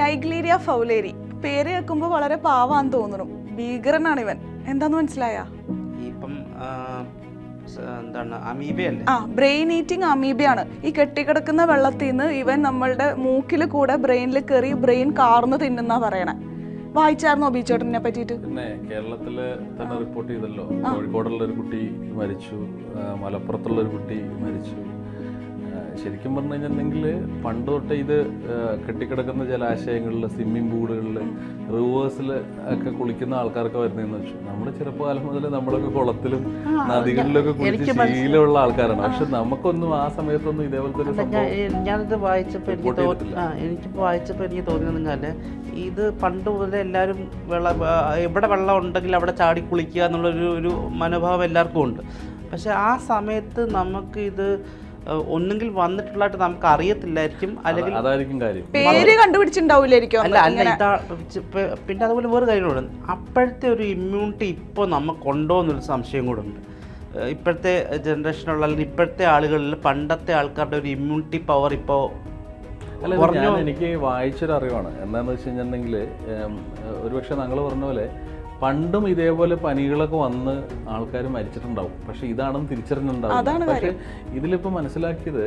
നൈഗ്ലീരിയ ഫൗലേരി. പേര് കേൾക്കുമ്പോൾ വളരെ പാവാന്ന് തോന്നുന്നു. ഭീകരനാണ് ഇവൻ. എന്താന്ന് മനസ്സിലായ? ഇപ്പം എന്താണ് അമീബയല്ലേ ആ ബ്രെയിൻ ഈറ്റിംഗ് അമീബയാണ്. ഈ കെട്ടിക്കിടക്കുന്ന വെള്ളത്തിൽ നിന്ന് ഇവൻ നമ്മളുടെ മൂക്കിൽ കൂടെ ബ്രെയിനിൽ കയറി ബ്രെയിൻ കാർന്ന് തിന്നുന്നാ പറയണേ. വായിച്ചായിരുന്നോ ബീച്ചോട്ടനെ പറ്റിട്ട് പിന്നെ കേരളത്തിൽ തന്നെ റിപ്പോർട്ട് ചെയ്തല്ലോ. കോഴിക്കോടുള്ള ഒരു കുട്ടി മരിച്ചു. മലപ്പുറത്തുള്ള ഒരു കുട്ടി മരിച്ചു. ശരിക്കും പറഞ്ഞു കഴിഞ്ഞിട്ടുണ്ടെങ്കിൽ പണ്ട് തൊട്ടേ ഇത് കെട്ടിക്കിടക്കുന്ന ജലാശയങ്ങളിൽ സ്വിമ്മിംഗ് പൂളുകളിൽ റിവേഴ്സിൽ ഒക്കെ കുളിക്കുന്ന ആൾക്കാർക്ക് വരുന്നതെന്ന് വെച്ചു. നമ്മുടെ ചെറുപ്പകാലം മുതൽ നമ്മളൊക്കെ കുളത്തിലും നദികളിലൊക്കെ കുളിച്ച് ശീലമുള്ള ആൾക്കാരാണ്. പക്ഷെ നമുക്കൊന്നും ആ സമയത്തൊന്നും ഇതേപോലത്തെ ഒരു ഞാനിത് വായിച്ചപ്പോൾ എനിക്ക് report തോന്നി ആ എനിക്ക് വായിച്ചപ്പോൾ എനിക്ക് തോന്നിയതെന്ന് ഇത് പണ്ട് മുതൽ എല്ലാവരും വെള്ളം എവിടെ വെള്ളം ഉണ്ടെങ്കിൽ അവിടെ ചാടി കുളിക്കുക എന്നുള്ളൊരു ഒരു മനോഭാവം എല്ലാവർക്കും ഉണ്ട്. പക്ഷെ ആ സമയത്ത് നമുക്ക് ഇത് ആ, ഒന്നുകിൽ വന്നിട്ടുള്ളതായിട്ട് നമുക്ക് അറിയത്തില്ലായിരിക്കും അല്ലെങ്കിൽ അതായിരിക്കും കാര്യം. പേര് കണ്ടുപിടിച്ചിട്ടുണ്ടാവില്ലായിരിക്കും. അല്ല അല്ല ഇതാ പിന്നെ അതുപോലെ വേറെ കാര്യങ്ങളുണ്ട്. അപ്പോഴത്തെ ഒരു ഇമ്മ്യൂണിറ്റി ഇപ്പോൾ നമുക്കുണ്ടോ എന്നൊരു സംശയം കൂടെ ഉണ്ട്. ഇപ്പോഴത്തെ ജനറേഷനുള്ള അല്ലെങ്കിൽ ഇപ്പോഴത്തെ ആളുകളിൽ പണ്ടത്തെ ആൾക്കാരുടെ ഒരു ഇമ്മ്യൂണിറ്റി പവർ ഇപ്പോൾ എനിക്ക് വായിച്ചൊരു അറിവാണ് എന്താണെന്ന് വെച്ച് കഴിഞ്ഞിട്ടുണ്ടെങ്കിൽ ഒരുപക്ഷെ ഞങ്ങൾ പറഞ്ഞ പോലെ പണ്ടും ഇതേപോലെ പനികളൊക്കെ വന്ന് ആൾക്കാർ മരിച്ചിട്ടുണ്ടാവും. പക്ഷെ ഇതാണെന്ന് തിരിച്ചറിഞ്ഞിട്ടുണ്ടാവും പക്ഷെ ഇതിലിപ്പോൾ മനസ്സിലാക്കിയത്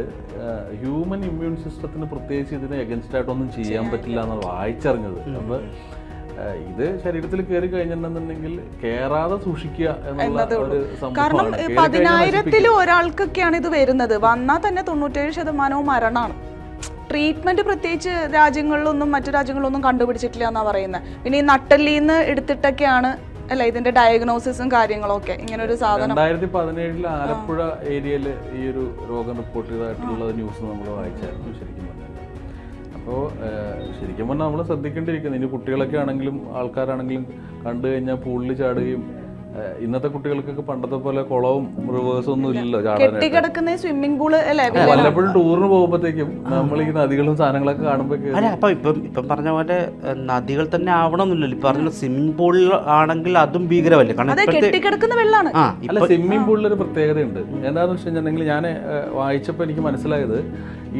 ഹ്യൂമൻ ഇമ്മ്യൂൺ സിസ്റ്റത്തിന് പ്രത്യേകിച്ച് ഇതിന് എഗൻസ്റ്റ് ആയിട്ടൊന്നും ചെയ്യാൻ പറ്റില്ല എന്നാണ് വായിച്ചറിഞ്ഞത്. അപ്പോൾ ഇത് ശരീരത്തിൽ കയറി കഴിഞ്ഞിട്ടുണ്ടെന്നുണ്ടെങ്കിൽ കേറാതെ സൂക്ഷിക്കുക എന്നുള്ള കാരണം പതിനായിരത്തിൽ ഒരാൾക്കൊക്കെയാണ് ഇത് വരുന്നത്. വന്നാൽ തന്നെ തൊണ്ണൂറ്റേഴ് ശതമാനവും മരണമാണ്. ട്രീറ്റ്മെന്റ് പ്രത്യേകിച്ച് രാജ്യങ്ങളിലൊന്നും മറ്റു രാജ്യങ്ങളിലൊന്നും കണ്ടുപിടിച്ചിട്ടില്ല എന്നാ പറയുന്നത്. പിന്നെ ഈ നട്ടല്ലിന്ന് എടുത്തിട്ടൊക്കെയാണ് അല്ല ഇതിന്റെ ഡയഗ്നോസിസും കാര്യങ്ങളൊക്കെ. ഇങ്ങനെ ഒരു സാധനം. രണ്ടായിരത്തി പതിനേഴിൽ ആലപ്പുഴ ഏരിയയിൽ ഈ ഒരു രോഗം റിപ്പോർട്ട് ചെയ്തതായിട്ടുള്ള ന്യൂസ് നമ്മൾ വായിച്ചായിരുന്നു ശരിക്കും പറഞ്ഞാൽ അപ്പോൾ ശരിക്കും പറഞ്ഞാൽ നമ്മൾ ശ്രദ്ധിക്കേണ്ടിയിരിക്കുന്നു. ഇനി കുട്ടികളൊക്കെ ആണെങ്കിലും ആൾക്കാരാണെങ്കിലും കണ്ടു കഴിഞ്ഞാൽ പൂളിൽ ചാടുകയും ഇന്നത്തെ കുട്ടികൾക്കൊക്കെ പണ്ടത്തെ പോലെ കുളവും റിവേഴ്സും ഒന്നും ഇല്ലല്ലോ ചാടാനായിട്ട്. കെട്ടിക്കിടക്കുന്ന സ്വിമ്മിംഗ് പൂൾ അല്ലേ? വല്ലപ്പോഴും ടൂറിന് പോകുമ്പോഴത്തേക്കും നമ്മൾ ഈ നദികളും സാധനങ്ങളൊക്കെ കാണുമ്പോഴേക്കും അല്ല അപ്പൊ ഇപ്പം ഇപ്പം പറഞ്ഞ പോലെ നദികൾ തന്നെ ആവണമെന്നില്ലല്ലോ ഇപ്പം പറഞ്ഞ സ്വിമ്മിംഗ് പൂളിൽ ആണെങ്കിൽ അതും ഭീകരമല്ലേ? കാരണം വെള്ളാണ്. അല്ല സ്വിമ്മിംഗ് പൂളിൽ ഒരു പ്രത്യേകതയുണ്ട്. എന്താണെന്ന് വെച്ച് കഴിഞ്ഞിട്ടുണ്ടെങ്കിൽ ഞാൻ വായിച്ചപ്പോൾ എനിക്ക് മനസ്സിലായത്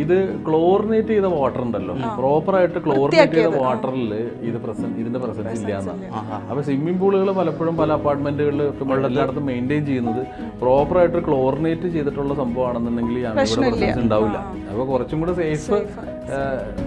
ഇത് ക്ലോറിനേറ്റ് ചെയ്ത വാട്ടർ ഉണ്ടല്ലോ. പ്രോപ്പർ ആയിട്ട് ക്ലോറിനേറ്റ് ചെയ്ത വാട്ടറിൽ ഇത് പ്രസന്റ് ഇതിന്റെ പ്രസൻസ് ഇല്ല എന്നാണ്. അപ്പൊ സ്വിമ്മിംഗ് പൂളുകൾ പലപ്പോഴും പല അപ്പാർട്ട്മെന്റുകളിൽ എല്ലായിടത്തും മെയിന്റെയിൻ ചെയ്യുന്നത് പ്രോപ്പറായിട്ട് ക്ലോറിനേറ്റ് ചെയ്തിട്ടുള്ള സംഭവമാണെന്നുണ്ടെങ്കിൽ ഈ പ്രസൻസ് ഉണ്ടാവില്ല. അപ്പൊ കുറച്ചും കൂടെ സേഫ്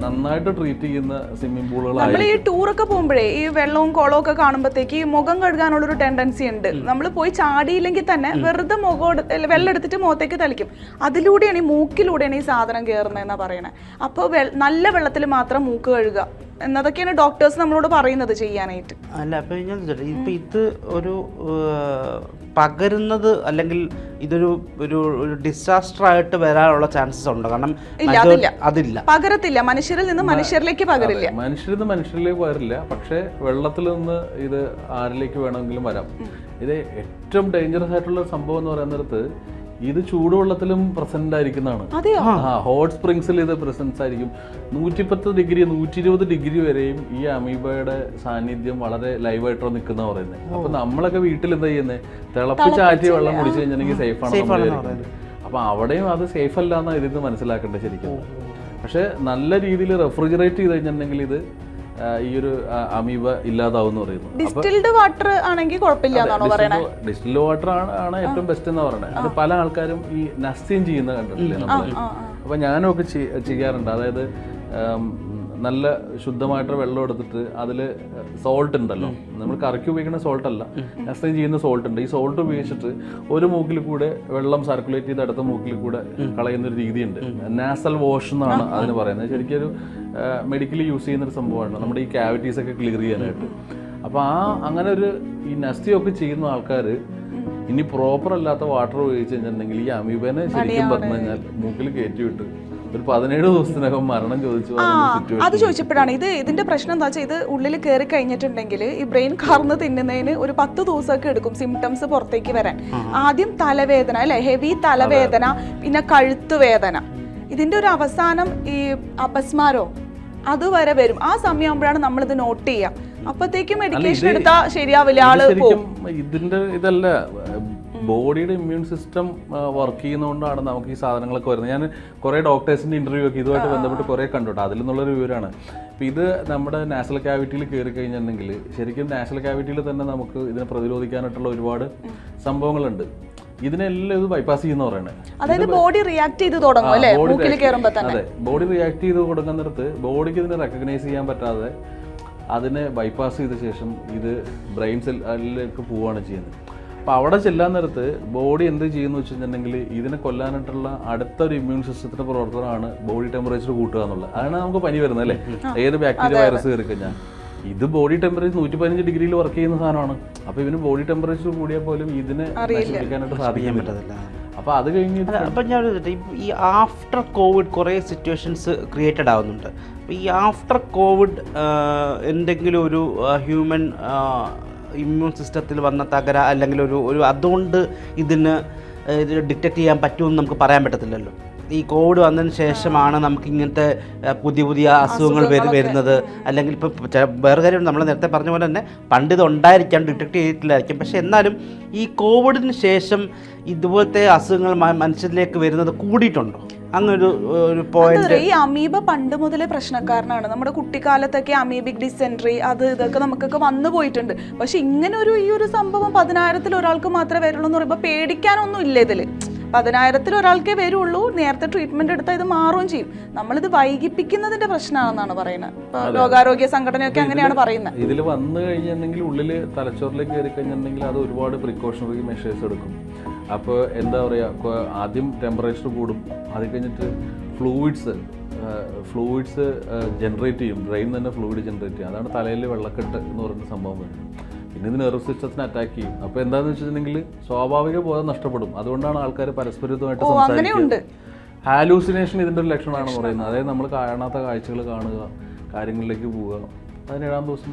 നന്നായിട്ട് ട്രീറ്റ് ചെയ്യുന്ന സ്വിമ്മിംഗ് നമ്മൾ പൂളുകളായിരിക്കും ഈ ടൂറൊക്കെ പോകുമ്പോഴേ ഈ വെള്ളവും കുളവും ഒക്കെ കാണുമ്പോഴത്തേക്ക് ഈ മുഖം കഴുകാനുള്ള ഒരു ടെൻഡൻസി ഉണ്ട് നമ്മൾ പോയി ചാടിയില്ലെങ്കിൽ തന്നെ വെറുതെ മുഖം വെള്ളം എടുത്തിട്ട് മുഖത്തേക്ക് തളിക്കും. അതിലൂടെയാണ് ഈ മൂക്കിലൂടെയാണ് ഈ സാധനം കയറുന്നതെന്നാണ് പറയണത് അപ്പോൾ നല്ല വെള്ളത്തിൽ മാത്രം മൂക്ക് കഴുകുക. എന്നതൊക്കെയാണ് ഡോക്ടേഴ്സ് നമ്മളോട് പറയുന്നത് ചെയ്യാനായിട്ട്. അല്ല അപ്പൊ ഞാൻ ഇപ്പം ഇത് ഒരു പകരുന്നത് അല്ലെങ്കിൽ ഇതൊരു ഒരു ഒരു ഡിസാസ്റ്റർ ആയിട്ട് വരാനുള്ള ചാൻസസ് ഉണ്ട്? കാരണം ഇല്ല, അതില്ല. പകരത്തില്ല. മനുഷ്യരിൽ നിന്ന് മനുഷ്യരിലേക്ക് പകരില്ല. മനുഷ്യരിൽ നിന്ന് മനുഷ്യരിലേക്ക് പകരില്ല. പക്ഷേ വെള്ളത്തിൽ നിന്ന് ഇത് ആരിലേക്ക് വേണമെങ്കിലും വരാം. ഇത് ഏറ്റവും ഡേഞ്ചറസ് ആയിട്ടുള്ള സംഭവം എന്ന് പറയുന്നിടത്ത് ഇത് ചൂടുവെള്ളത്തിലും പ്രസന്റ് ആയിരിക്കുന്നതാണ്. ഹോട്ട് സ്പ്രിങ്സിൽ ഇത് പ്രസൻസ് ആയിരിക്കും. നൂറ്റിപ്പത്ത് ഡിഗ്രി നൂറ്റി ഇരുപത് ഡിഗ്രി വരെയും ഈ അമീബയുടെ സാന്നിധ്യം വളരെ ലൈവായിട്ടോ നിൽക്കുന്ന പറയുന്നത് അപ്പൊ നമ്മളൊക്കെ വീട്ടിൽ എന്താ ചെയ്യുന്നത് തിളപ്പിച്ചാറ്റി വെള്ളം കുടിച്ചു കഴിഞ്ഞിട്ടുണ്ടെങ്കിൽ സേഫ് ആണ്. അപ്പൊ അവിടെയും അത് സേഫ് അല്ല എന്നാണ് ഇതിൽ നിന്ന് മനസ്സിലാക്കേണ്ടത് ശരിക്കും. പക്ഷെ നല്ല രീതിയിൽ റെഫ്രിജറേറ്റ് ചെയ്ത് കഴിഞ്ഞിട്ടുണ്ടെങ്കിൽ ഇത് ഈ ഒരു അമീബ ഇല്ലാതാവും പറയുന്നു. ഡിസ്റ്റിൽഡ് വാട്ടർ ആണെങ്കിൽ കുഴപ്പമില്ല എന്നാണോ പറയണേ? ഡിസ്റ്റിൽ വാട്ടർ ആണ് ആണ് ഏറ്റവും ബെസ്റ്റ് എന്ന് പറയുന്നത് അത് പല ആൾക്കാരും ഈ നസ്യം ചെയ്യുന്ന കണ്ടിട്ടില്ലേ നമ്മൾ അപ്പൊ ഞാനൊക്കെ ഒക്കെ ചെയ്യാറുണ്ട്. അതായത് നല്ല ശുദ്ധമായിട്ട് വെള്ളം എടുത്തിട്ട് അതിൽ സോൾട്ട് ഉണ്ടല്ലോ. നമ്മൾ കറിക്ക് ഉപയോഗിക്കുന്ന സോൾട്ട് അല്ല. നസ്യം ചെയ്യുന്ന സോൾട്ട് ഉണ്ട്. ഈ സോൾട്ട് ഉപയോഗിച്ചിട്ട് ഒരു മൂക്കിൽ കൂടെ വെള്ളം സർക്കുലേറ്റ് ചെയ്ത് അടുത്ത മൂക്കിൽ കൂടെ കളയുന്ന ഒരു രീതിയുണ്ട്. നാസൽ വാഷ് എന്നാണ് അതിന് പറയുന്നത്. ശരിക്കും ഒരു മെഡിക്കലി യൂസ് ചെയ്യുന്ന ഒരു സംഭവമാണ്. നമ്മുടെ ഈ ക്യാവിറ്റീസ് ഒക്കെ ക്ലിയർ ചെയ്യാനായിട്ട്. അപ്പൊ ആ അങ്ങനെ ഒരു ഈ നസ്തിയൊക്കെ ചെയ്യുന്ന ആൾക്കാർ ഇനി പ്രോപ്പർ അല്ലാത്ത വാട്ടർ ഉപയോഗിച്ച് കഴിഞ്ഞിട്ടുണ്ടെങ്കിൽ ഈ അമീബനെ ശരിക്കും പറഞ്ഞു കഴിഞ്ഞാൽ മൂക്കിൽ കയറ്റി വിട്ട് ഒരു പതിനേഴ് ദിവസത്തിനകം മരണം ചോദിച്ചു ആ അത് ചോദിച്ചപ്പോഴാണ്. ഇത് ഇതിന്റെ പ്രശ്നം എന്താ വെച്ചാൽ ഇത് ഉള്ളിൽ കയറി കഴിഞ്ഞിട്ടുണ്ടെങ്കിൽ ഈ ബ്രെയിൻ കാർന്ന് തിന്നുന്നതിന് ഒരു പത്ത് ദിവസമൊക്കെ എടുക്കും സിംറ്റംസ് പുറത്തേക്ക് വരാൻ. ആദ്യം തലവേദന അല്ലെ? ഹെവി തലവേദന പിന്നെ കഴുത്തുവേദന. ഇതിന്റെ ഒരു അവസാനം ഈ അപസ്മാരോ അതുവരെ വരും. ആ സമയമാകുമ്പോഴാണ് ഇത് നോട്ട് ചെയ്യുക. അപ്പത്തേക്കും മെഡിക്കേഷൻ എടുത്താൽ ശരിയാവില്ല ആൾ ഇതിന്റെ ഇതല്ല ബോഡിയുടെ ഇമ്മ്യൂൺ സിസ്റ്റം വർക്ക് ചെയ്യുന്നതുകൊണ്ടാണ് നമുക്ക് ഈ സാധനങ്ങളൊക്കെ വരുന്നത്. ഞാൻ കുറേ ഡോക്ടേഴ്സിന്റെ ഇന്റർവ്യൂ ഒക്കെ ഇതുമായിട്ട് ബന്ധപ്പെട്ട് കുറേ കണ്ടുട്ടോ. അതിൽ നിന്നുള്ളൊരു വിവരമാണ് അപ്പോൾ ഇത് നമ്മുടെ നാഷണൽ ക്യാവിറ്റിയിൽ കയറി കഴിഞ്ഞിട്ടുണ്ടെങ്കിൽ ശരിക്കും നാഷണൽ ക്യാവിറ്റിയിൽ തന്നെ നമുക്ക് ഇതിനെ പ്രതിരോധിക്കാനായിട്ടുള്ള ഒരുപാട് സംഭവങ്ങളുണ്ട്. ഇതിനെല്ലാം ഇത് ബൈപ്പാസ് ചെയ്യുന്ന പറയുന്നത് അതായത് ബോഡി റിയാക്ട് ചെയ്ത് തുടങ്ങും അല്ലേ? അതെ ബോഡി റിയാക്ട് ചെയ്ത് കൊടുക്കുന്നിടത്ത് ബോഡിക്ക് ഇതിനെ റെക്കഗ്നൈസ് ചെയ്യാൻ പറ്റാതെ അതിനെ ബൈപ്പാസ് ചെയ്ത ശേഷം ഇത് ബ്രെയിൻ സെല്ലിലേക്ക് പോവുകയാണ് ചെയ്യുന്നത്. അപ്പോൾ അവിടെ ചെല്ലാൻ നേരത്ത് ബോഡി എന്ത് ചെയ്യുന്നു വെച്ചിട്ടുണ്ടെങ്കിൽ ഇതിനെ കൊല്ലാനായിട്ടുള്ള അടുത്ത ഒരു ഇമ്മ്യൂൺ സിസ്റ്റത്തിന്റെ പ്രവർത്തനമാണ് ബോഡി ടെമ്പറേച്ചർ കൂട്ടുക എന്നുള്ളത്. അതാണ് നമുക്ക് പനി വരുന്നത് അല്ലേ? ഏത് ബാക്ടീരിയ വൈറസ് കയറി കഴിഞ്ഞാൽ ഇത് ബോഡി ടെമ്പറേച്ചർ നൂറ്റി പതിനഞ്ച് ഡിഗ്രിയിൽ വർക്ക് ചെയ്യുന്ന സാധനമാണ്. അപ്പോൾ ഇവന് ബോഡി ടെമ്പറേച്ചർ കൂടിയാൽ പോലും ഇതിനെ നശിപ്പിക്കാനായിട്ട് സാധിക്കാൻ പറ്റത്തില്ല. അപ്പോൾ അത് കഴിഞ്ഞ് അപ്പം ഞാൻ ഈ ആഫ്റ്റർ കോവിഡ് കുറേ സിറ്റുവേഷൻസ് ക്രിയേറ്റഡ് ആവുന്നുണ്ട്. അപ്പോൾ ഈ ആഫ്റ്റർ കോവിഡ് എന്തെങ്കിലും ഒരു ഹ്യൂമൻ ഇമ്മ്യൂൺ സിസ്റ്റത്തിൽ വന്ന തകര അല്ലെങ്കിൽ ഒരു ഒരു അതുകൊണ്ട് ഇതിന് ഡിറ്റക്ട് ചെയ്യാൻ പറ്റുമെന്ന് നമുക്ക് പറയാൻ പറ്റത്തില്ലല്ലോ. ഈ കോവിഡ് വന്നതിന് ശേഷമാണ് നമുക്ക് ഇങ്ങനത്തെ പുതിയ പുതിയ അസുഖങ്ങൾ വരു വരുന്നത്. അല്ലെങ്കിൽ ഇപ്പം ചെ- വേറെ കാര്യം നമ്മൾ നേരത്തെ പറഞ്ഞ പോലെ തന്നെ പണ്ട് ഇത് ഉണ്ടായിരിക്കാം ഡിറ്റക്ട് ചെയ്തിട്ടില്ലായിരിക്കും. പക്ഷെ എന്നാലും ഈ കോവിഡിന് ശേഷം ഇതുപോലത്തെ അസുഖങ്ങൾ മനുഷ്യരിലേക്ക് വരുന്നത് കൂടിയിട്ടുണ്ടോ? അങ്ങനൊരു ഒരു പോയിന്റ് ഈ അമീബ പണ്ട് മുതലേ പ്രശ്നക്കാരനാണ്. നമ്മുടെ കുട്ടിക്കാലത്തൊക്കെ അമീബിക് ഡിസെൻട്രി അത് ഇതൊക്കെ നമുക്കൊക്കെ വന്നു പോയിട്ടുണ്ട്. പക്ഷെ ഇങ്ങനെ ഒരു ഈ ഒരു സംഭവം പതിനായിരത്തിൽ ഒരാൾക്ക് മാത്രമേ വരുള്ളൂ എന്ന് പറയുമ്പോൾ പേടിക്കാനൊന്നും ഇല്ല ഇതിൽ. പതിനായിരത്തിൽ ഒരാൾക്കേ വരുള്ളൂ. നേരത്തെ ട്രീറ്റ്മെന്റ് എടുത്താൽ ഇത് മാറുകയും ചെയ്യും. നമ്മളിത് വൈകിപ്പിക്കുന്നതിന്റെ പ്രശ്നമാണെന്നാണ് പറയുന്നത്. ഇപ്പൊ ലോകാരോഗ്യ സംഘടനയൊക്കെ അങ്ങനെയാണ് പറയുന്നത്. ഇതിൽ വന്നു കഴിഞ്ഞിട്ടുണ്ടെങ്കിൽ ഉള്ളിൽ തലച്ചോറിലേക്ക് കയറി കഴിഞ്ഞിട്ടുണ്ടെങ്കിൽ അത് ഒരുപാട് പ്രിക്കോഷണറി മെഷേഴ്സ് എടുക്കും. അപ്പോൾ എന്താ പറയുക ആദ്യം ടെമ്പറേച്ചർ കൂടും. അത് കഴിഞ്ഞിട്ട് ഫ്ലൂയിഡ്സ് ഫ്ലൂയിഡ്സ് ജനറേറ്റ് ചെയ്യും. ബ്രെയിൻ തന്നെ ഫ്ലൂയിഡ് ജനറേറ്റ് ചെയ്യും. അതാണ് തലയിൽ വെള്ളക്കെട്ട് എന്ന് പറയുന്ന സംഭവം വരുന്നത്. പിന്നെ ഇത് നെർവ് സിസ്റ്റത്തിന് അറ്റാക്ക് ചെയ്യും. അപ്പോൾ എന്താണെന്ന് വെച്ചിട്ടുണ്ടെങ്കിൽ സ്വാഭാവിക ബോധം നഷ്ടപ്പെടും. അതുകൊണ്ടാണ് ആൾക്കാർ പരസ്പരമായിട്ട് സംസാരിക്കുന്നത് ഹാലൂസിനേഷൻ ഇതിന്റെ ഒരു ലക്ഷണമാണ് പറയുന്നത്. അതായത് നമ്മൾ കാണാത്ത കാഴ്ചകൾ കാണുക കാര്യങ്ങളിലേക്ക് പോവുക. പതിനേഴാം ദിവസം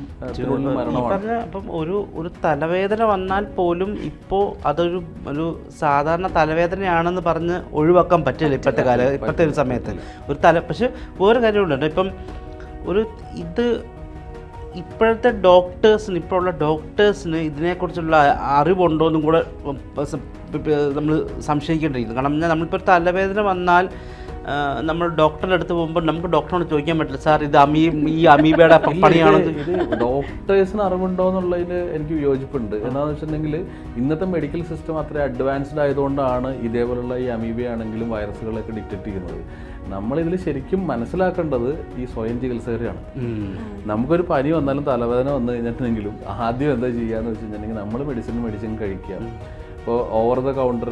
പറഞ്ഞ അപ്പം ഒരു ഒരു തലവേദന വന്നാൽ പോലും ഇപ്പോൾ അതൊരു ഒരു സാധാരണ തലവേദനയാണെന്ന് പറഞ്ഞ് ഒഴിവാക്കാൻ പറ്റില്ല ഇപ്പോഴത്തെ കാല ഇപ്പോഴത്തെ ഒരു സമയത്ത്. ഒരു തല പക്ഷെ വേറെ കാര്യമുണ്ട്. ഇപ്പം ഒരു ഇത് ഇപ്പോഴത്തെ ഡോക്ടേഴ്സിന് ഇപ്പോഴുള്ള ഡോക്ടേഴ്സിന് ഇതിനെക്കുറിച്ചുള്ള അറിവുണ്ടോ എന്നും കൂടെ നമ്മൾ സംശയിക്കേണ്ടിയിരിക്കുന്നു. കാരണം ഞാൻ നമ്മളിപ്പോൾ തലവേദന വന്നാൽ നമ്മൾ ഡോക്ടറിന്റെ അടുത്ത് പോകുമ്പോൾ നമുക്ക് ഡോക്ടറോട് ചോദിക്കാൻ പറ്റില്ല. സാർ ഇത് അമീ ഈ അമീബയുടെ പണിയാണെന്ന് ഇത് ഡോക്ടേഴ്സിന് അറിവുണ്ടോ എന്നുള്ളതിൽ എനിക്ക് വിയോജിപ്പുണ്ട് എന്താണെന്ന് വെച്ചിട്ടുണ്ടെങ്കിൽ ഇന്നത്തെ മെഡിക്കൽ സിസ്റ്റം അത്ര അഡ്വാൻസ്ഡ് ആയതുകൊണ്ടാണ് ഇതേപോലുള്ള ഈ അമീബയാണെങ്കിലും വൈറസുകളൊക്കെ ഡിറ്റക്ട് ചെയ്യുന്നത്. നമ്മളിതിൽ ശരിക്കും മനസ്സിലാക്കേണ്ടത് ഈ സ്വയം ചികിത്സകരെയാണ്. നമുക്കൊരു പനി വന്നാലും തലവേദന വന്നു കഴിഞ്ഞിട്ടുണ്ടെങ്കിലും ആദ്യം എന്താ ചെയ്യാന്ന് വെച്ചിട്ടുണ്ടെങ്കിൽ നമ്മൾ മെഡിസിൻ മെഡിസിൻ കഴിക്കുക. ഇപ്പോൾ ഓവർ ദ കൗണ്ടർ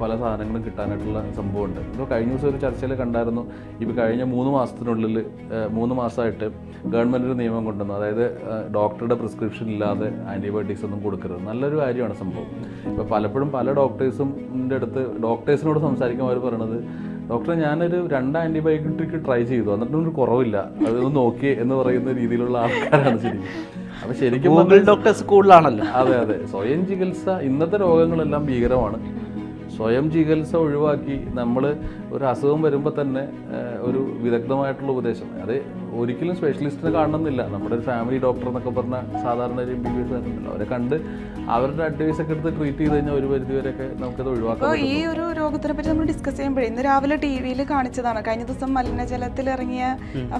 പല സാധനങ്ങളും കിട്ടാനായിട്ടുള്ള സംഭവമുണ്ട്. ഇപ്പോൾ കഴിഞ്ഞ ദിവസം ഒരു ചർച്ചയിൽ കണ്ടായിരുന്നു. ഇപ്പോൾ കഴിഞ്ഞ മൂന്ന് മാസത്തിനുള്ളിൽ മൂന്ന് മാസമായിട്ട് ഗവൺമെന്റ് ഒരു നിയമം കൊണ്ടുവന്നു. അതായത് ഡോക്ടറുടെ പ്രിസ്ക്രിപ്ഷൻ ഇല്ലാതെ ആന്റിബയോട്ടിക്സ് ഒന്നും കൊടുക്കരുത്. നല്ലൊരു കാര്യമാണ് സംഭവം. ഇപ്പോൾ പലപ്പോഴും പല ഡോക്ടേഴ്സും അടുത്ത് ഡോക്ടേഴ്സിനോട് സംസാരിക്കുമ്പോൾ അവർ പറയണത് ഡോക്ടറെ ഞാനൊരു രണ്ട് ആന്റിബയോട്ടിക് ട്രൈ ചെയ്തു. എന്നിട്ടും ഒരു കുറവില്ല. അതൊന്ന് നോക്കി എന്ന് പറയുന്ന രീതിയിലുള്ള ആൾക്കാരാണ് ശരിക്കും. അപ്പൊ ശരിക്കും ഗൂഗിൾ ഡോക്ടേഴ്സ് കൂടുതലാണല്ലോ അതെ അതെ. സ്വയം ചികിത്സ ഇന്നത്തെ രോഗങ്ങളെല്ലാം ഭീകരമാണ്. സ്വയം ചികിത്സ ഒഴിവാക്കി നമ്മൾ ഒരു അസുഖം വരുമ്പോൾ തന്നെ ഒരു വിദഗ്ധമായിട്ടുള്ള ഉപദേശം. അത് ഒരിക്കലും സ്പെഷ്യലിസ്റ്റിനെ കാണണമെന്നില്ല. നമ്മുടെ ഒരു ഫാമിലി ഡോക്ടർ എന്നൊക്കെ പറഞ്ഞാൽ സാധാരണ ഒരു എം ബി ബി എസ് ആയിരുന്നല്ലോ അവരെ കണ്ട് അവരുടെ അഡ്വൈസ് ഒക്കെ എടുത്ത് ട്രീറ്റ് ചെയ്ത് കഴിഞ്ഞാൽ ഒരു പരിധി വരെയൊക്കെ നമുക്കത് ഒഴിവാക്കാം ഈ ഒരു രോഗത്തിനെ പറ്റി നമ്മൾ ഡിസ്കസ് ചെയ്യുമ്പോഴേ ഇന്ന് രാവിലെ ടി വിയിൽ കാണിച്ചതാണ്. കഴിഞ്ഞ ദിവസം മലിനജലത്തിൽ ഇറങ്ങിയ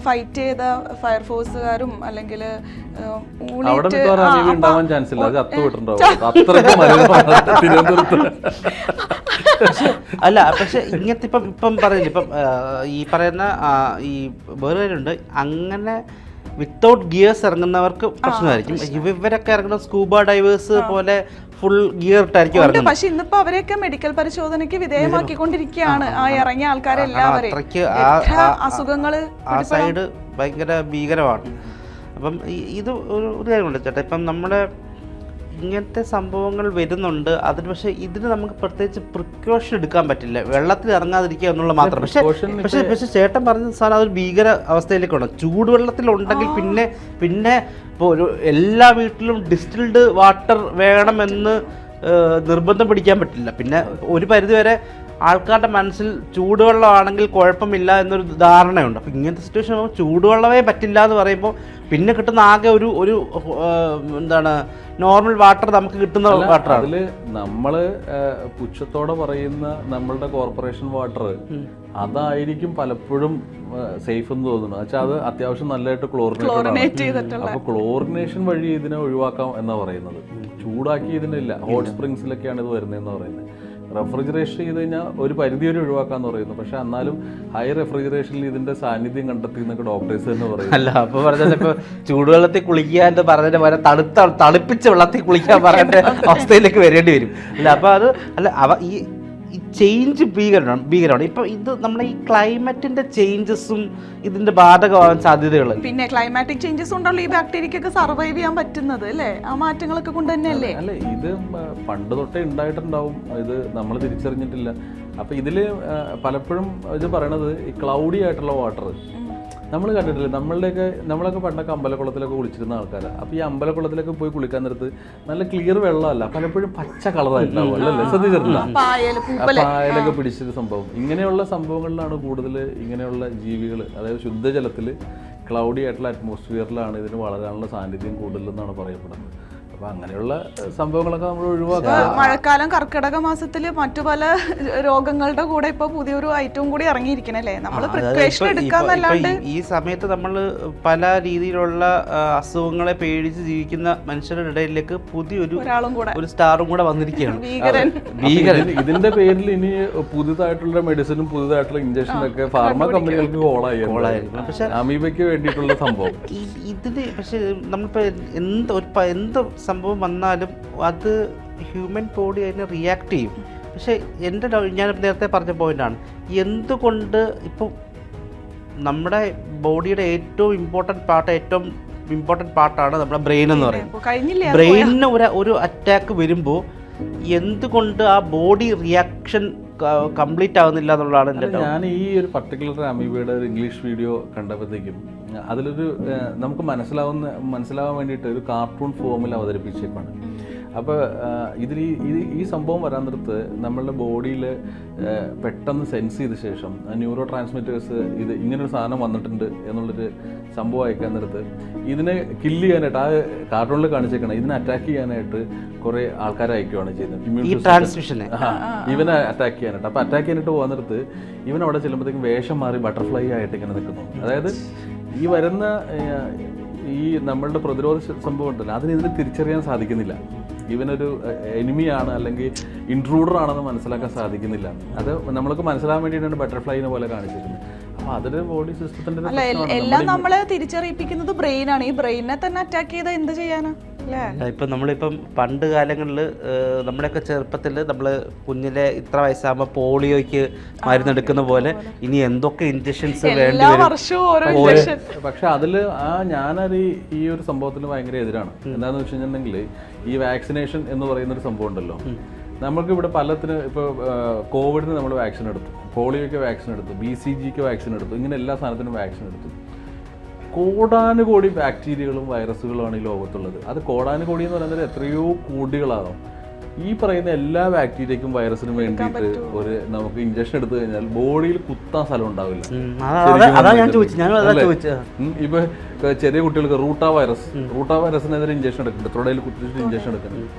ഫൈറ്റ് ചെയ്ത ഫയർഫോഴ്സുകാരും അല്ലെങ്കിൽ ഉണ്ടാവാൻ ചാൻസ് ഇല്ല. അത് അത്രയ്ക്ക് അല്ല പക്ഷെ ഇങ്ങനത്തെ ഇപ്പം ഇപ്പം പറയുന്നില്ല ഇപ്പം ഈ പറയുന്ന ഈ വേറെ കാര്യമുണ്ട് അങ്ങനെ വിത്തൗട്ട് ഗിയേഴ്സ് ഇറങ്ങുന്നവർക്ക് പ്രശ്നമായിരിക്കും. ഇവ- ഇവരൊക്കെ ഇറങ്ങുന്ന സ്കൂബ ഡൈവേഴ്സ് പോലെ ഫുൾ ഗിയർ ഇട്ടായിരിക്കും ഇറങ്ങുന്നത്. പക്ഷെ ഇന്നിപ്പോ അവരെയൊക്കെ മെഡിക്കൽ പരിശോധനയ്ക്ക് വിധേയമാക്കിക്കൊണ്ടിരിക്കുകയാണ്. ആ ഇറങ്ങിയ ആൾക്കാരെ എല്ലാവരെയും. അസുഖങ്ങൾ ആ സൈഡ് ഭയങ്കര ഭീകരമാണ്. അപ്പം ഇത് ഒരു ഒരു കാര്യമുണ്ട് ചേട്ടാ. ഇപ്പം നമ്മുടെ ഇങ്ങനത്തെ സംഭവങ്ങൾ വരുന്നുണ്ട്. അതിന് പക്ഷേ ഇതിന് നമുക്ക് പ്രത്യേകിച്ച് പ്രിക്കോഷൻ എടുക്കാൻ പറ്റില്ല. വെള്ളത്തിൽ ഇറങ്ങാതിരിക്കുക എന്നുള്ള മാത്രം. പക്ഷേ പക്ഷേ പക്ഷേ ചേട്ടൻ പറഞ്ഞ സാധനം അതൊരു ഭീകര അവസ്ഥയിലേക്കാണ്. ചൂടുവെള്ളത്തിൽ ഉണ്ടെങ്കിൽ പിന്നെ പിന്നെ ഇപ്പോൾ ഒരു എല്ലാ വീട്ടിലും ഡിസ്റ്റിൽഡ് വാട്ടർ വേണമെന്ന് നിർബന്ധം പിടിക്കാൻ പറ്റില്ല. പിന്നെ ഒരു പരിധിവരെ ആൾക്കാരുടെ മനസ്സിൽ ചൂടുവെള്ളമാണെങ്കിൽ കുഴപ്പമില്ല എന്നൊരു ധാരണയുണ്ട്. അപ്പോൾ ഇങ്ങനത്തെ സിറ്റുവേഷൻ ചൂടുവെള്ളമേ പറ്റില്ല എന്ന് പറയുമ്പോൾ പിന്നെ കിട്ടുന്ന ആകെ ഒരു ഒരു എന്താണ് നോർമൽ വാട്ടർ നമുക്ക് കിട്ടുന്ന വാട്ടറാണ് അതിൽ നമ്മൾ ഏഹ്, പുച്ഛത്തോടെ പറയുന്ന നമ്മളുടെ കോർപ്പറേഷൻ വാട്ടർ അതായിരിക്കും പലപ്പോഴും സേഫ് എന്ന് തോന്നുന്നു വെച്ചാൽ അത് അത്യാവശ്യം നല്ലതായിട്ട് ക്ലോറിനേറ്റ് ചെയ്തിട്ടുള്ള. അപ്പൊ ക്ലോറിനേഷൻ വഴി ഇതിനെ ഒഴിവാക്കാം എന്നാ പറയുന്നത്. ചൂടാക്കി ഇതിനില്ല. ഹോട്ട് സ്പ്രിങ്സിലൊക്കെയാണ് ഇത് വരുന്നതെന്ന് പറയുന്നത്. റെഫ്രിജറേഷൻ ചെയ്ത് കഴിഞ്ഞാൽ ഒരു പരിധി വരെ ഒഴിവാക്കാന്ന് പറയുന്നു. പക്ഷെ എന്നാലും ഹൈ റെഫ്രിജറേഷനിൽ ഇതിന്റെ സാന്നിധ്യം കണ്ടെത്തി എന്നൊക്കെ ഡോക്ടേഴ്സ് തന്നെ പറയും അല്ല അപ്പൊ പറഞ്ഞത് ഇപ്പൊ ചൂടുവെള്ളത്തിൽ കുളിക്കുക എന്ന് പറഞ്ഞതിന് പകരം തണുത്ത തണുപ്പിച്ച വെള്ളത്തിൽ കുളിക്കാൻ പറയേണ്ട അവസ്ഥയിലേക്ക് വരേണ്ടി വരും. അല്ല അപ്പൊ അത് അല്ല അവ ഈ ചേഞ്ച് ഭീകരമാണ് ഭീകരമാണ്. ഇപ്പൊ ഇത് നമ്മുടെ ഈ ക്ലൈമറ്റിന്റെ ചേഞ്ചസും ഇതിന്റെ ബാധകമാവാൻ സാധ്യതകൾ പിന്നെ ക്ലൈമാറ്റിക് ചേഞ്ചസ് ഉണ്ടല്ലോ ഈ ബാക്ടീരിയക്കൊക്കെ സർവൈവ് ചെയ്യാൻ പറ്റുന്നത് അല്ലേ? ആ മാറ്റങ്ങളൊക്കെ കൊണ്ട് തന്നെയല്ലേ? അല്ല ഇത് പണ്ട് തൊട്ടേ ഉണ്ടായിട്ടുണ്ടാവും. ഇത് നമ്മൾ തിരിച്ചറിഞ്ഞിട്ടില്ല. അപ്പൊ ഇതിൽ പലപ്പോഴും ഇത് പറയണത് ഈ ക്ലൗഡി ആയിട്ടുള്ള വാട്ടർ നമ്മൾ കണ്ടിട്ടില്ല നമ്മളുടെയൊക്കെ നമ്മളൊക്കെ പണ്ടൊക്കെ അമ്പലക്കുളത്തിലൊക്കെ കുളിച്ചിരുന്ന ആൾക്കാരാണ് അപ്പോൾ ഈ അമ്പലക്കുളത്തിലൊക്കെ പോയി കുളിക്കാൻ നേരത്ത് നല്ല ക്ലിയർ വെള്ളമല്ല പലപ്പോഴും പച്ച കളറായിട്ടുണ്ടാവും അല്ലല്ലേ ശ്രദ്ധിച്ചിട്ടില്ല? പായലൊക്കെ പിടിച്ചൊരു സംഭവം. ഇങ്ങനെയുള്ള സംഭവങ്ങളിലാണ് കൂടുതൽ ഇങ്ങനെയുള്ള ജീവികൾ അതായത് ശുദ്ധജലത്തിൽ ക്ലൗഡി ആയിട്ടുള്ള അറ്റ്മോസ്ഫിയറിലാണ് ഇതിന് വളരാനുള്ള സാന്നിധ്യം കൂടുതലെന്നാണ് പറയപ്പെടുന്നത്. അപ്പോൾ അങ്ങനെയുള്ള സംഭവങ്ങളൊക്കെ നമ്മൾ ഒഴിവാക്കുക. മഴക്കാലം കർക്കിടക മാസത്തിൽ മറ്റു പല രോഗങ്ങളുടെ കൂടെ ഇപ്പൊ പുതിയൊരു ഐറ്റവും കൂടി ഇറങ്ങിയിരിക്കണല്ലേ? നമ്മൾ പ്രിപ്പറേഷൻ എടുക്കാന്നല്ലാണ്ട് ഈ സമയത്ത് നമ്മൾ പല രീതിയിലുള്ള അസുഖങ്ങളെ പേടിച്ച് ജീവിക്കുന്ന മനുഷ്യരുടെ ഇടയിലേക്ക് പുതിയൊരു ഒരാളും കൂടെ. ഒരു സ്റ്റാറും കൂടെ വന്നിരിക്കുകയാണ്. ഭീകരൻ. ഭീകരൻ. ഇതിന്റെ പേരിൽ ഇനി പുതുതായിട്ടുള്ള മെഡിസിനും പുതുതായിട്ടുള്ള ഇഞ്ചക്ഷനും ഒക്കെ ഫാർമ കമ്പനികൾക്ക് കോളായി. പക്ഷെ അമീബയ്ക്ക് വേണ്ടിയിട്ടുള്ള സംഭവം. ഈ- ഇതിന് പക്ഷെ നമ്മളിപ്പോ എന്ത് ഒരു പ- എന്ത് സംഭവം വന്നാലും അത് ഹ്യൂമൻ ബോഡി അതിനെ റിയാക്ട് ചെയ്യും. പക്ഷേ എന്റെ ഞാൻ നേരത്തെ പറഞ്ഞ പോയിന്റാണ് എന്തുകൊണ്ട് ഇപ്പം നമ്മുടെ ബോഡിയുടെ ഏറ്റവും ഇമ്പോർട്ടന്റ് പാർട്ട് ഏറ്റവും ഇമ്പോർട്ടന്റ് പാർട്ടാണ് നമ്മുടെ ബ്രെയിൻ എന്ന് പറയുന്നത്. ബ്രെയിനിന് ഒരു ഒരു അറ്റാക്ക് വരുമ്പോൾ എന്തുകൊണ്ട് ആ ബോഡി റിയാക്ഷൻ കംപ്ലീറ്റ് ആവുന്നില്ല എന്നുള്ളതാണ് എന്റെ ഞാൻ ഈ ഒരു പർട്ടിക്കുലർ അമീബയുടെ ഒരു ഇംഗ്ലീഷ് വീഡിയോ കണ്ടപ്പോഴത്തേക്കും അതിലൊരു നമുക്ക് മനസ്സിലാവുന്ന മനസ്സിലാവാൻ വേണ്ടിയിട്ട് ഒരു കാർട്ടൂൺ ഫോമിൽ അവതരിപ്പിച്ചേക്കാണ് അപ്പോൾ ഇതിൽ ഈ ഈ- സംഭവം വരാൻ നേരത്ത് നമ്മളുടെ ബോഡിയിൽ പെട്ടെന്ന് സെൻസ് ചെയ്ത ശേഷം ന്യൂറോ ട്രാൻസ്മിറ്റേഴ്സ് ഇത് ഇങ്ങനൊരു സാധനം വന്നിട്ടുണ്ട് എന്നുള്ളൊരു സംഭവം അയക്കാൻ നേരത്ത് ഇതിനെ കില്ല് ചെയ്യാനായിട്ട് ആ കാർട്ടൂണിൽ കാണിച്ചേക്കണം ഇതിനെ അറ്റാക്ക് ചെയ്യാനായിട്ട് കുറേ ആൾക്കാരെ അയക്കുകയാണ് ചെയ്യുന്നത്. ട്രാൻസ്മിഷനെ ആ, ഇവനെ അറ്റാക്ക് ചെയ്യാനായിട്ട്. അപ്പോൾ അറ്റാക്ക് ചെയ്യാനായിട്ട് പോകാൻ നേരത്ത് ഇവൻ അവിടെ ചെല്ലുമ്പോഴത്തേക്കും വേഷം മാറി ബട്ടർഫ്ലൈ ആയിട്ട് ഇങ്ങനെ നിൽക്കുന്നു. അതായത് ഈ വരുന്ന ഈ നമ്മളുടെ പ്രതിരോധ സംഭവം ഉണ്ടല്ലോ അതിന് ഇതിന് തിരിച്ചറിയാൻ സാധിക്കുന്നില്ല. ഇവനൊരു എനിമിയാണ് അല്ലെങ്കിൽ ഇൻട്രൂഡർ ആണെന്ന് മനസ്സിലാക്കാൻ സാധിക്കുന്നില്ല. അത് നമ്മൾക്ക് മനസ്സിലാൻ വേണ്ടിയിട്ടാണ് ബട്ടർഫ്ലൈനെ പോലെ കാണിച്ചിരുന്നത് അല്ല എല്ലാം നമ്മളെ തിരിച്ചറിയിപ്പിക്കുന്നത് ബ്രെയിനാണ് ഈ ബ്രെയിനെ തന്നെ അറ്റാക്ക് ചെയ്താൽ എന്ത് ചെയ്യാനാ? ഇപ്പം നമ്മളിപ്പം പണ്ട് കാലങ്ങളിൽ നമ്മുടെയൊക്കെ ചെറുപ്പത്തിൽ നമ്മൾ കുഞ്ഞിലെ ഇത്ര വയസ്സാകുമ്പോൾ പോളിയോയ്ക്ക് മരുന്നെടുക്കുന്ന പോലെ ഇനി എന്തൊക്കെ ഇഞ്ചക്ഷൻസ് വേണ്ടി പക്ഷെ അതിൽ ആ ഞാനത് ഈ- ഈ ഒരു സംഭവത്തിന് ഭയങ്കര എതിരാണ്. എന്താണെന്ന് വെച്ച് കഴിഞ്ഞിട്ടുണ്ടെങ്കിൽ ഈ വാക്സിനേഷൻ എന്ന് പറയുന്ന ഒരു സംഭവം ഉണ്ടല്ലോ നമുക്ക് ഇവിടെ പലത്തിന് ഇപ്പോൾ കോവിഡിന് നമ്മൾ വാക്സിൻ എടുത്തു. പോളിയോയ്ക്ക് വാക്സിൻ എടുത്തു. ബി സി ജിക്ക് വാക്സിൻ എടുത്തു. ഇങ്ങനെ എല്ലാ സാധനത്തിനും വാക്സിൻ എടുത്തു. കോടാനുകോടി ബാക്ടീരിയകളും വൈറസുകളുമാണ് ഈ ലോകത്തുള്ളത്. അത് കോടാനുകോടി എന്ന് പറയുന്നത് എത്രയോ കോടികളാകും. ഈ പറയുന്ന എല്ലാ ബാക്ടീരിയക്കും വൈറസിനും വേണ്ടിയിട്ട് ഒരു നമുക്ക് ഇഞ്ചക്ഷൻ എടുത്തു കഴിഞ്ഞാൽ ബോഡിയിൽ കുത്താൻ സ്ഥലം ഉണ്ടാവില്ല? ഇപ്പൊ ചെറിയ കുട്ടികൾക്ക് റൂട്ടാ വൈറസ് റൂട്ടാ വൈറസിനെതിരെ ഇഞ്ചക്ഷൻ എടുക്കുന്നുണ്ട്. തൊടയിൽ കുത്തിച്ചിട്ട് ഇഞ്ചക്ഷൻ എടുക്കുന്നുണ്ട്.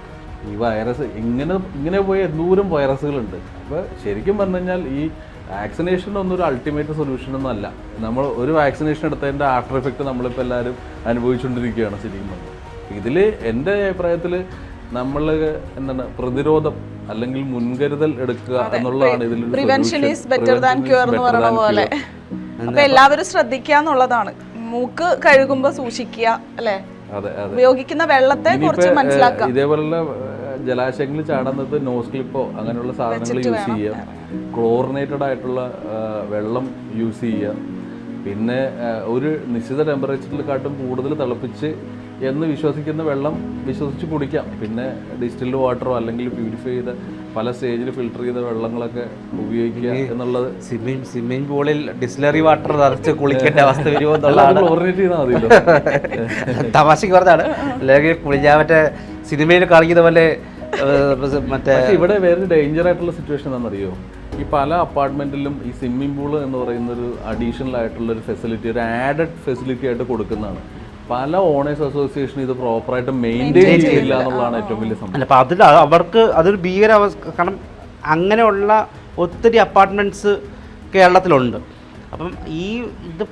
ഈ വൈറസ് ഇങ്ങനെ ഇങ്ങനെ പോയ എന്തോരം വൈറസുകളുണ്ട് അപ്പൊ ശരിക്കും പറഞ്ഞു കഴിഞ്ഞാൽ ഈ വാക്സിനേഷൻ ഒന്നും ഒരു അൾട്ടിമേറ്റ് സൊല്യൂഷൻ ഒന്നും അല്ല. നമ്മൾ ഒരു വാക്സിനേഷൻ എടുത്തതിന്റെ ആഫ്റ്റർ എഫക്റ്റ് നമ്മളിപ്പോൾ എല്ലാവരും അനുഭവിച്ചുകൊണ്ടിരിക്കുകയാണ് ശരിക്കും പറഞ്ഞാൽ. ഇതിൽ എന്റെ അഭിപ്രായത്തിൽ നമ്മൾ എന്താണ് പ്രതിരോധം അല്ലെങ്കിൽ മുൻകരുതൽ എടുക്കുക എന്നുള്ളതാണ് ഇതിൽ prevention is better than cure എന്ന് പറയുന്ന പോലെ. അപ്പൊ എല്ലാവരും ശ്രദ്ധിക്കുക എന്നുള്ളതാണ്. മൂക്ക് കഴുകുമ്പോ സൂക്ഷിക്കുക അല്ലെ? അതെ അതെ. ഉപയോഗിക്കുന്ന വെള്ളത്തെ കുറിച്ച് മനസ്സിലാക്കുക. ഇതേപോലുള്ള ജലാശയങ്ങളിൽ ചാടുന്നത് നോസ് ക്ലിപ്പോ അങ്ങനെയുള്ള സാധനങ്ങൾ യൂസ് ചെയ്യുക. ക്ലോറിനേറ്റഡ് ആയിട്ടുള്ള വെള്ളം യൂസ് ചെയ്യുക. പിന്നെ ഒരു നിശ്ചിത ടെമ്പറേച്ചറിൽ കാട്ടും കൂടുതൽ തിളപ്പിച്ച് എന്ന് വിശ്വസിക്കുന്ന വെള്ളം വിശ്വസിച്ച് കുടിക്കാം. പിന്നെ ഡിസ്റ്റിൽഡ് വാട്ടറോ അല്ലെങ്കിൽ പ്യൂരിഫൈ ചെയ്ത പല സ്റ്റേജിൽ ഫിൽട്ടർ ചെയ്ത വെള്ളങ്ങളൊക്കെ ഉപയോഗിക്കുക എന്നുള്ളത് സ്വിമ്മിങ് സ്വിമ്മിങ് പൂളിൽ ഡിസ്ലറി വാട്ടർ നിറച്ച് കുളിക്കേണ്ട അവസ്ഥ വരുമോ എന്നുള്ളതാണ്. ക്ലോറിനേറ്റ് ചെയ്താൽ മതിയല്ലോ. തമാശക്ക് പറഞ്ഞാണ് അല്ലെങ്കിൽ കുളിക്കാൻ മറ്റേ സിനിമയിൽ കാണിക്കുന്ന പോലെ മറ്റേ ഇവിടെ വേറൊരു ഡേഞ്ചർ ആയിട്ടുള്ള സിറ്റുവേഷൻ എന്താണെന്നറിയോ? ഈ പല അപ്പാർട്ട്മെന്റിലും ഈ സ്വിമ്മിംഗ് പൂൾ എന്ന് പറയുന്ന ഒരു അഡീഷണൽ ആയിട്ടുള്ള ഒരു ഫെസിലിറ്റി ഒരു ആഡഡ് ഫെസിലിറ്റി ആയിട്ട് കൊടുക്കുന്നതാണ്. പല ഓണേഴ്സ് അസോസിയേഷൻ ഇത് പ്രോപ്പറായിട്ട് മെയിന്റെയിൻ ചെയ്യില്ല എന്നുള്ളതാണ് ഏറ്റവും വലിയ സംഭവം. അല്ല അപ്പം അതിൽ അവർക്ക് അതൊരു ഭീകരാവസ്ഥ കാരണം അങ്ങനെയുള്ള ഒത്തിരി അപ്പാർട്ട്മെന്റ്സ് കേരളത്തിലുണ്ട്. അപ്പം ഈ ഇത്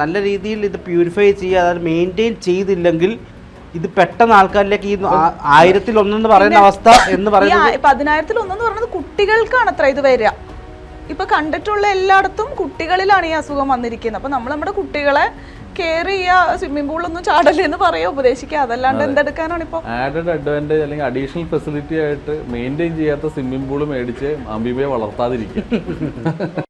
നല്ല രീതിയിൽ ഇത് പ്യൂരിഫൈ ചെയ്യുക അതായത് മെയിന്റെയിൻ ചെയ്തില്ലെങ്കിൽ ഇത് പെട്ടെന്ന് ആൾക്കാരിലേക്ക് ഈ ആയിരത്തിൽ ഒന്നെന്ന് പറയുന്ന അവസ്ഥ എന്ന് പറയുന്നത് പതിനായിരത്തിൽ ഒന്നെന്ന് പറയുന്നത് കുട്ടികൾക്കാണ് അത്ര ഇത് വരിക. ഇപ്പൊ കണ്ടിട്ടുള്ള എല്ലായിടത്തും കുട്ടികളിലാണ് ഈ അസുഖം വന്നിരിക്കുന്നത്. അപ്പൊ നമ്മൾ നമ്മുടെ കുട്ടികളെ കെയർ ചെയ്യുക സ്വിമ്മിംഗ് പൂളിലൊന്നും ചാടല്ലേ എന്ന് പറയാ ഉപദേശിക്കുക. അതല്ലാണ്ട് എന്തെടുക്കാനാണ് ഇപ്പൊ? ആഡഡ് അഡ്വാന്റേജ് അല്ലെങ്കിൽ അഡീഷണൽ ഫെസിലിറ്റി ആയിട്ട് മെയിന്റെയിൻ ചെയ്യാത്ത സ്വിമ്മിംഗ് പൂൾ മേടിച്ച് അമ്പിബയെ വളർത്താതിരിക്കുക.